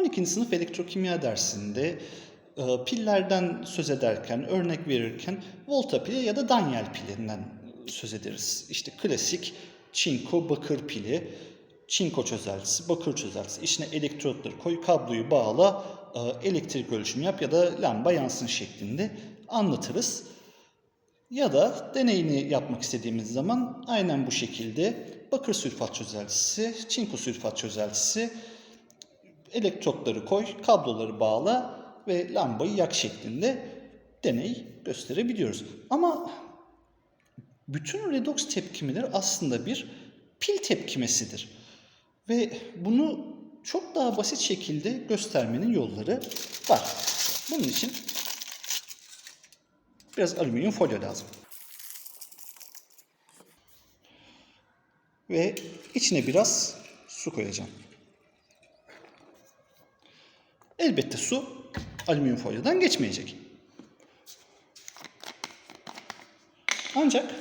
12. sınıf elektrokimya dersinde e, pillerden söz ederken, örnek verirken volta pili ya da Daniel pilinden söz ederiz. İşte klasik çinko bakır pili, çinko çözeltisi, bakır çözeltisi. İçine elektrotları koy, kabloyu bağla, e, elektrik ölçümü yap ya da lamba yansın şeklinde anlatırız. Ya da deneyini yapmak istediğimiz zaman aynen bu şekilde bakır sülfat çözeltisi, çinko sülfat çözeltisi, elektrotları koy, kabloları bağla ve lambayı yak şeklinde deney gösterebiliyoruz. Ama bütün redoks tepkimeleri aslında bir pil tepkimesidir. Ve bunu çok daha basit şekilde göstermenin yolları var. Bunun için biraz alüminyum folyo lazım. Ve içine biraz su koyacağım. Elbette su alüminyum folyodan geçmeyecek. Ancak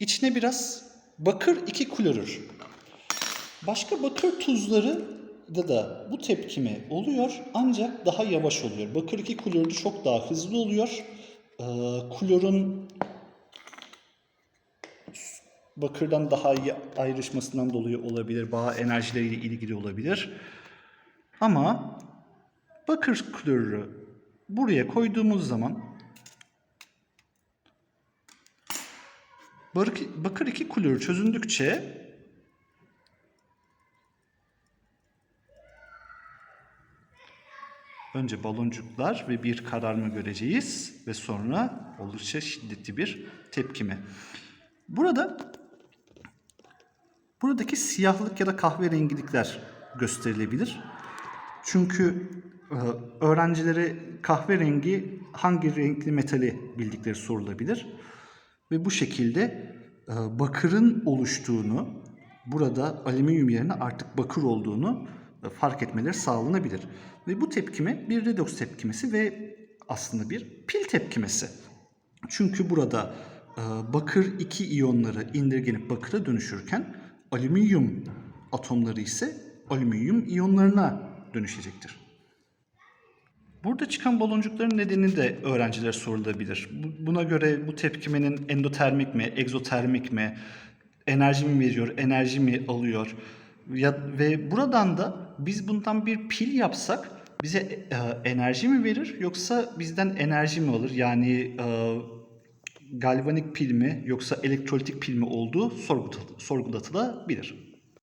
içine biraz bakır 2 klorür. Başka bakır tuzları da da bu tepkime oluyor ancak daha yavaş oluyor. Bakır 2 klorürü çok daha hızlı oluyor. Ee, klorun bakırdan daha iyi ayrışmasından dolayı olabilir. Bağ enerjileriyle ilgili olabilir. Ama bakır klorürü buraya koyduğumuz zaman bakır, bakır 2 klorür çözündükçe önce baloncuklar ve bir kararma göreceğiz ve sonra oldukça şiddetli bir tepkime. Burada buradaki siyahlık ya da kahverengilikler gösterilebilir. Çünkü e, öğrencilere kahverengi hangi renkli metali bildikleri sorulabilir. Ve bu şekilde e, bakırın oluştuğunu, burada alüminyum yerine artık bakır olduğunu e, fark etmeleri sağlanabilir. Ve bu tepkime bir redoks tepkimesi ve aslında bir pil tepkimesi. Çünkü burada bakır 2 iyonları indirgenip bakıra dönüşürken alüminyum atomları ise alüminyum iyonlarına dönüşecektir. Burada çıkan baloncukların nedeni de öğrencilere sorulabilir. Bu- Buna göre bu tepkimenin endotermik mi, egzotermik mi, enerji mi veriyor, enerji mi alıyor? Ya, ve buradan da biz bundan bir pil yapsak bize e, enerji mi verir yoksa bizden enerji mi alır? Yani e, galvanik pil mi yoksa elektrolitik pil mi olduğu sorgulat- sorgulatılabilir.